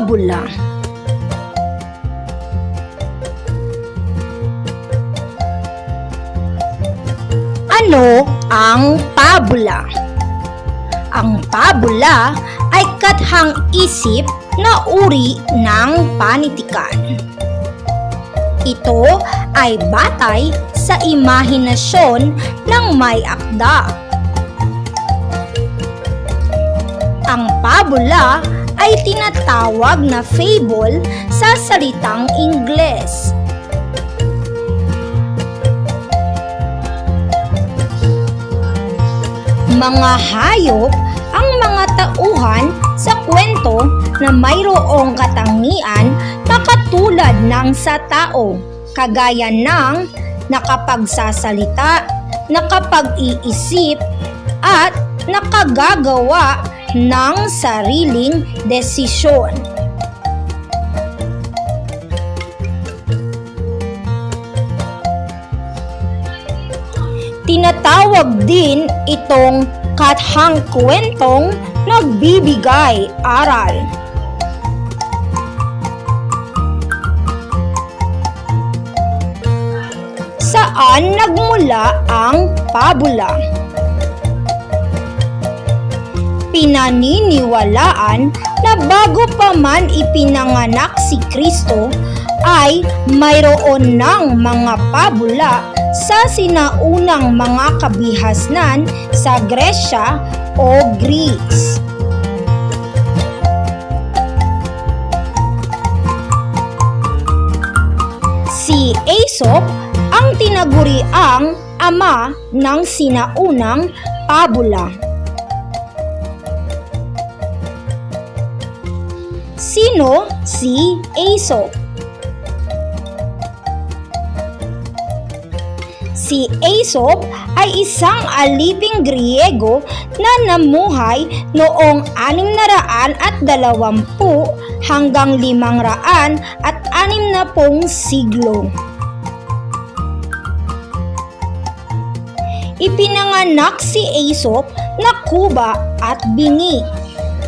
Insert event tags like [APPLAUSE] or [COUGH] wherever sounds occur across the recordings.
pabula. Ano ang pabula? Ang pabula ay kathang isip na uri ng panitikan. Ito ay batay sa imahinasyon ng may akda. Ang pabula ay tinatawag na fable sa salitang Ingles. Mga hayop ang mga tauhan sa kwento na mayroong katangian na katulad ng sa tao, kagaya ng nakapagsasalita, nakapag-iisip, at nakagagawa ng sariling desisyon. Tinatawag din itong kathang kwentong nagbibigay aral. Saan nagmula ang pabula? Pinaniniwalaan na bago pa man ipinanganak si Kristo ay mayroon ng mga pabula sa sinaunang mga kabihasnan sa Gresya o Greece. Si Aesop ang tinaguriang ama ng sinaunang pabula. Sino si Aesop? Si Aesop ay isang aliping Griego na namuhay noong 600 at 20 hanggang 500 at 60 siglo. Ipinanganak si Aesop na kuba at bingi.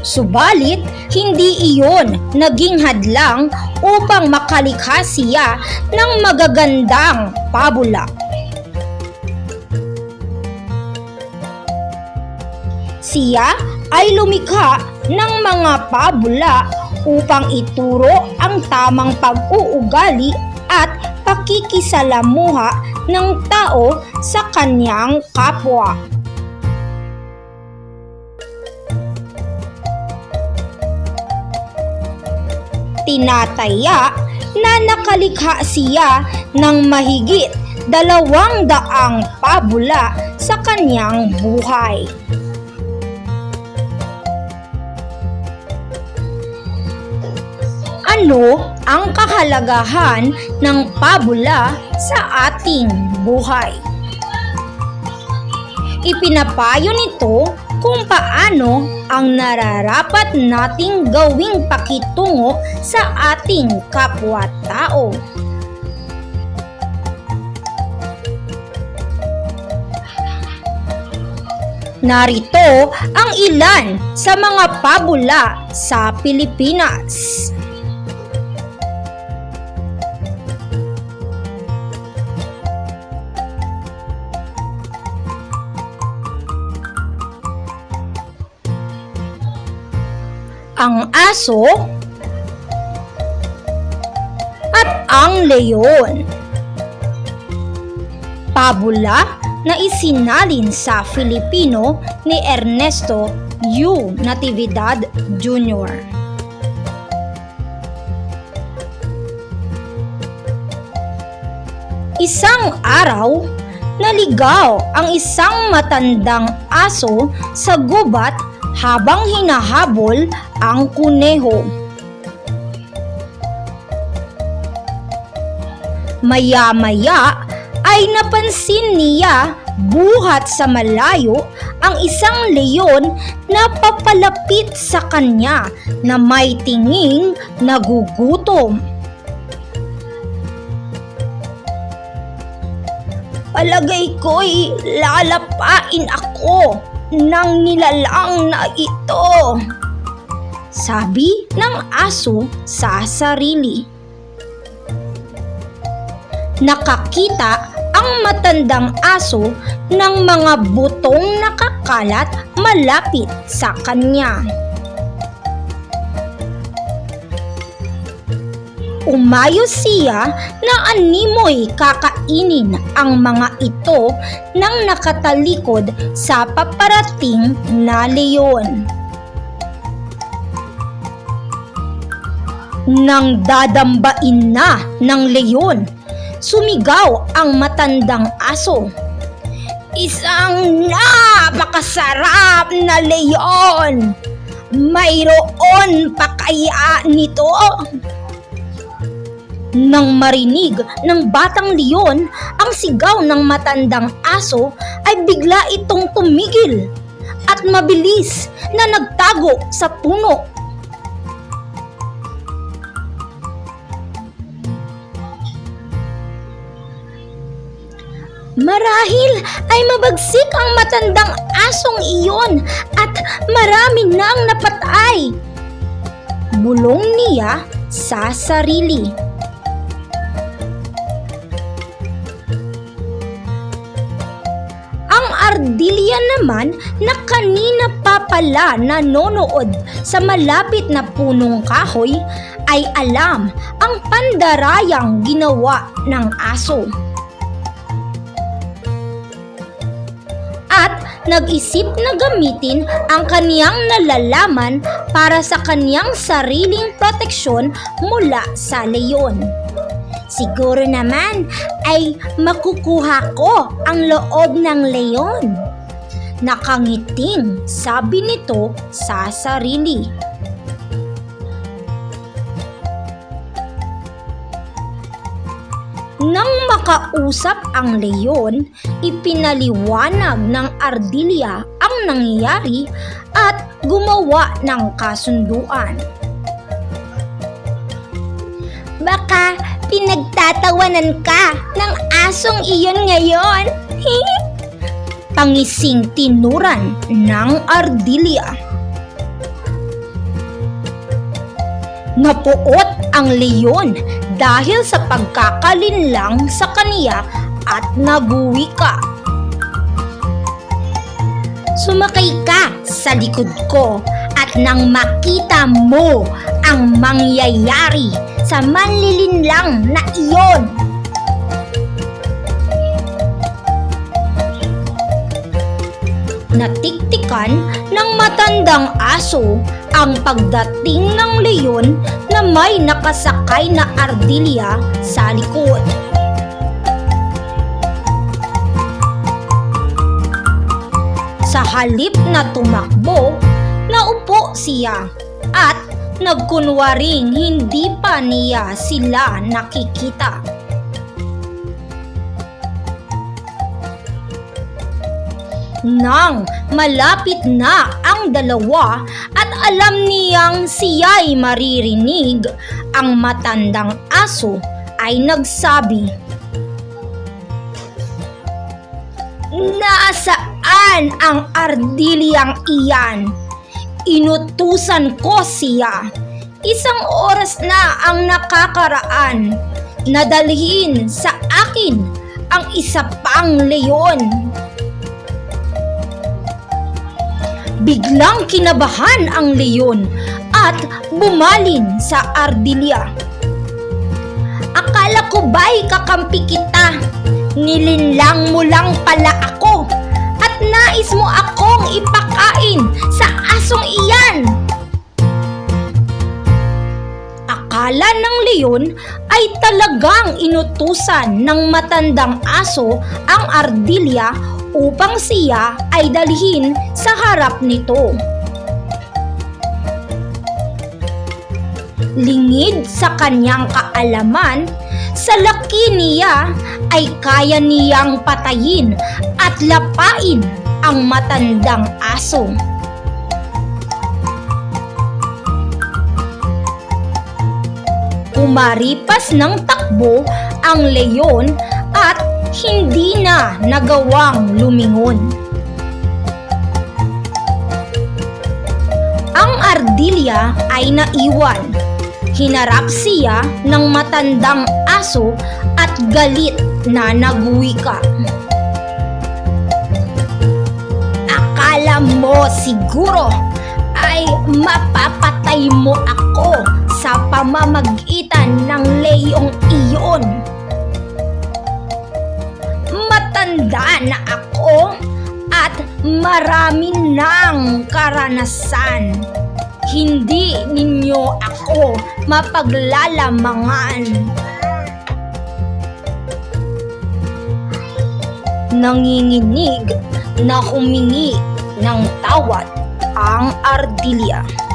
Subalit, hindi iyon naging hadlang upang makalikha siya ng magagandang pabula. Siya ay lumikha ng mga pabula upang ituro ang tamang pag-uugali at pakikisalamuha ng tao sa kanyang kapwa. Tinataya na nakalikha siya ng mahigit dalawang daang pabula sa kanyang buhay. Ano ang kahalagahan ng pabula sa ating buhay? Ipinapayo nito kung paano ang nararapat nating gawing pakitungo sa ating kapwa-tao. Narito ang ilan sa mga pabula sa Pilipinas. Ang aso at ang leon. Pabula na isinalin sa Filipino ni Ernesto U. Natividad Jr. Isang araw, naligaw ang isang matandang aso sa gubat habang hinahabol ang kuneho. Maya-maya ay napansin niya buhat sa malayo ang isang leon na papalapit sa kanya na may tinging nagugutom. Palagay ko'y lalapain ako ng nilalang na ito. Sabi ng aso sa sarili. Nakakita ang matandang aso ng mga butong nakakalat malapit sa kanya. Umayos siya na animoy kakainin ang mga ito nang nakatalikod sa paparating na leon. Nang dadambain na ng leon, sumigaw ang matandang aso. Isang napakasarap na leon! Mayroon pa kaya nito? Nang marinig ng batang leon ang sigaw ng matandang aso ay bigla itong tumigil at mabilis na nagtago sa puno. Marahil ay mabagsik ang matandang asong iyon at marami nang napatay. Bulong niya sa sarili. Ang ardilya naman na kanina pa pala nanonood sa malapit na punong kahoy ay alam ang pandarayang ginawa ng aso. At nag-isip na gamitin ang kaniyang nalalaman para sa kaniyang sariling proteksyon mula sa leyon. Siguro naman ay makukuha ko ang loob ng leon. Nakangiting sabi nito sa sarili. Nang makausap ang leon, ipinaliwanag ng ardilya ang nangyayari at gumawa ng kasunduan. Baka pinagtatawanan ka ng asong iyon ngayon. [LAUGHS] Pangising tinuran ng ardilya. Napuot ang leon dahil sa pagkakalinlang sa kaniya at naguwi ka. Sumakay ka sa likod ko at nang makita mo ang mangyayari sa manlilinlang na iyon. Natiktikan ng matandang aso ang pagdating ng leyon na may nakasakay na ardilya sa likod. Sa halip na tumakbo, naupo siya at nagkunwaring hindi pa niya sila nakikita. Nang malapit na ang dalawa at alam niyang siya'y maririnig, ang matandang aso ay nagsabi, Nasaan ang ardilyang iyan? Inutusan ko siya. Isang oras na ang nakakaraan. Nadalhin sa akin ang isa pang leyon. Biglang kinabahan ang leyon at bumalin sa ardilya. Akala ko ba'y kakampi kita? Nilinlang mo lang pala ako nais mo akong ipakain sa asong iyan. Akala ng leyon ay talagang inutusan ng matandang aso ang ardilya upang siya ay dalhin sa harap nito. Lingid sa kanyang kaalaman, sa laki niya ay kaya niyang patayin at lapain ang matandang aso. Umaripas ng takbo ang leyon at hindi na nagawang lumingon. Ang Ardilya ay naiwan. Hinarap siya ng matandang aso at galit na nagwika. Akala mo siguro ay mapapatay mo ako sa pamamagitan ng leyong iyon. Matanda na ako at marami ng karanasan. Hindi ninyo ako mapaglalamangan. Nanginginig na humingi ng tawad ang Ardilya.